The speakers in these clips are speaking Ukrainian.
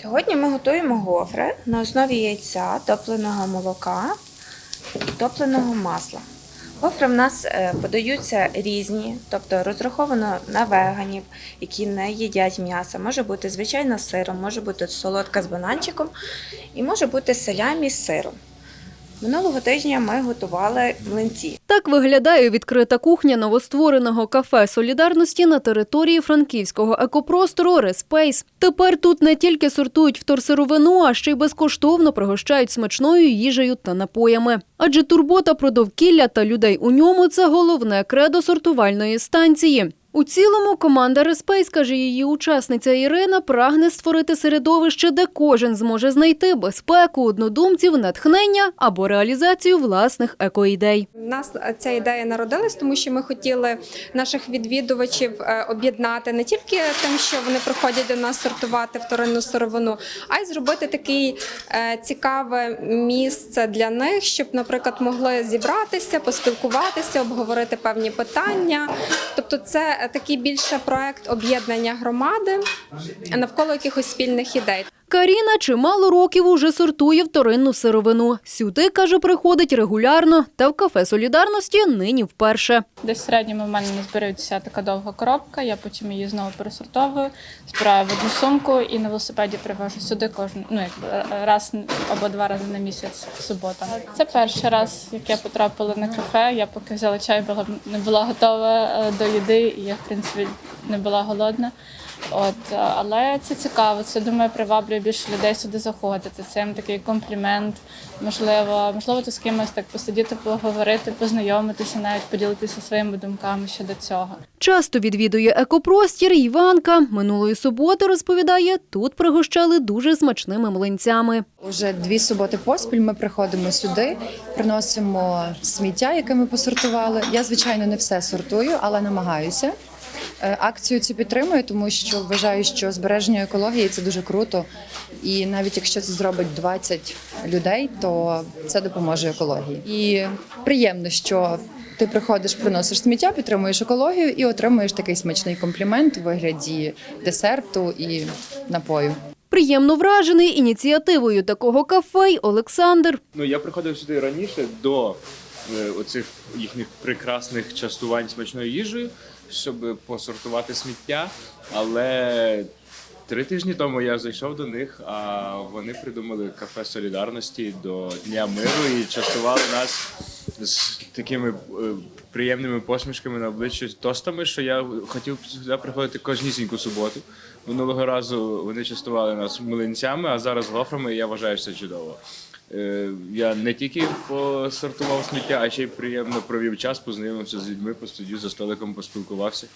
Сьогодні ми готуємо гофри на основі яйця, топленого молока, топленого масла. Гофри в нас е, подаються різні, тобто розраховано на веганів, які не їдять м'яса. Може бути звичайно з сиром, може бути солодка з бананчиком і може бути селямі з сиром. Минулого тижня ми готували млинці. Так виглядає відкрита кухня новоствореного кафе солідарності на території франківського екопростору Респейс. Тепер тут не тільки сортують вторсировину, а ще й безкоштовно пригощають смачною їжею та напоями. Адже турбота про довкілля та людей у ньому це головне кредо сортувальної станції. У цілому команда Респейс, каже її учасниця Ірина, прагне створити середовище, де кожен зможе знайти безпеку, однодумців, натхнення або реалізацію власних екоідей. У нас ця ідея народилась, тому що ми хотіли наших відвідувачів е, об'єднати не тільки тим, що вони приходять до нас сортувати вторинну сировину, а й зробити таке цікаве місце для них, щоб, наприклад, могли зібратися, поспілкуватися, обговорити певні питання. Тобто, це такий більше проект об'єднання громади навколо якихось спільних ідей. Каріна чимало років уже сортує вторинну сировину. Сюди, каже, приходить регулярно, та в кафе солідарності нині вперше. Десь в середньому в мене збирається така довга коробка, я потім її знову пересортовую, збираю в одну сумку і на велосипеді привожу сюди кожен ну як раз або два рази на місяць субота. Це перший раз, як я потрапила на кафе. Я поки взяла чай, була не була готова е, до їди, і я в принципі не була голодна. От, е, але це цікаво. Це думаю, приваблює більше людей сюди заходити. Це їм такий комплімент. Можливо, можливо, тут з кимось так посидіти, поговорити, познайомитися, навіть поділитися своїми думками щодо цього. Часто відвідує екопростір Іванка. Минулої суботи розповідає, тут пригощали дуже смачними млинцями. Уже дві суботи поспіль ми приходимо сюди, приносимо сміття, яке ми посортували. Я, звичайно, не все сортую, але намагаюся. Е, Акцію цю підтримую, тому що вважаю, що збереження екології це дуже круто. І навіть якщо це зробить 20 людей, то це допоможе екології. І приємно, що ти приходиш, приносиш сміття, підтримуєш екологію і отримуєш такий смачний комплімент у вигляді десерту і напою. Приємно вражений ініціативою такого кафе й Олександр. Ну я приходив сюди раніше до оцих їхніх прекрасних частувань смачною їжею, щоб посортувати сміття. Але три тижні тому я зайшов до них, а вони придумали кафе солідарності до Дня миру і частували нас з такими е, приємними посмішками на обличчі тостами, що я хотів сюди приходити кожнісіньку суботу. Минулого разу вони частували нас млинцями, а зараз гофрами, і я вважаю, що це чудово. Е, Я не тільки посортував сміття, а ще й приємно провів час, познайомився з людьми, посидів за столиком, поспілкувався.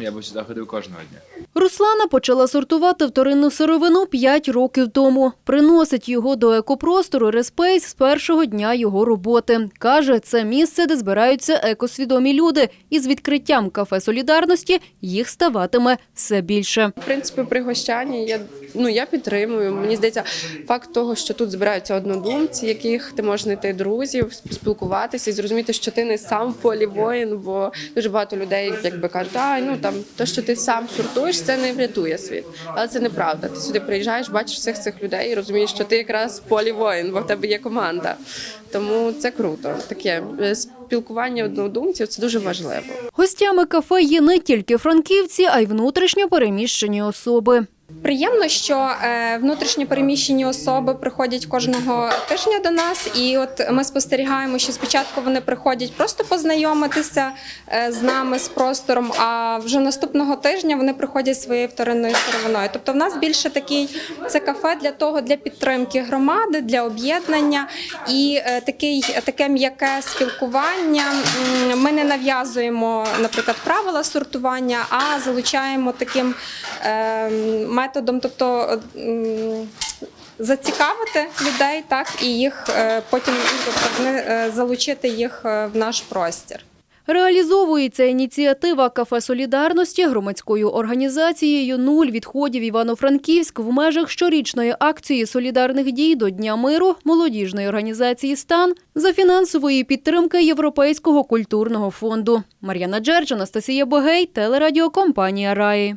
Я би сюди ходив кожного дня. Руслана почала сортувати вторинну сировину 5 років тому. Приносить його до екопростору Респейс з першого дня його роботи. Каже, це місце, де збираються екосвідомі люди. І з відкриттям кафе солідарності їх ставатиме все більше. В принципі, пригощання я ну я підтримую. Мені здається, факт того, що тут збираються однодумці, яких ти можеш знайти друзів, спілкуватися і зрозуміти, що ти не сам в полі воїн, бо дуже багато людей, якби кажуть, а ну там то, що ти сам сортуєш, це не врятує світ. Але це неправда. Ти сюди приїжджаєш, бачиш всіх цих людей і розумієш, що ти якраз в полі воїн, бо в тебе є команда. Тому це круто. Таке е, спілкування однодумців це дуже важливо. Гостями кафе є не тільки франківці, а й внутрішньо переміщені особи. Приємно, що е, внутрішньо переміщені особи приходять кожного тижня до нас, і от ми спостерігаємо, що спочатку вони приходять просто познайомитися е, з нами, з простором. А вже наступного тижня вони приходять своєю вторинною сировиною. Тобто, в нас більше такий це кафе для того, для підтримки громади, для об'єднання і е, такий таке м'яке спілкування. Ми не нав'язуємо, наприклад, правила сортування, а залучаємо таким методом, тобто. Зацікавити людей, так і їх е, потім ну, тобто, е, залучити їх е, в наш простір. Реалізовується ініціатива кафе солідарності громадською організацією Нуль відходів Івано-Франківськ в межах щорічної акції солідарних дій до Дня миру молодіжної організації Стан за фінансової підтримки Європейського культурного фонду. Мар'яна Джердж, Анастасія Богей, телерадіокомпанія Раї.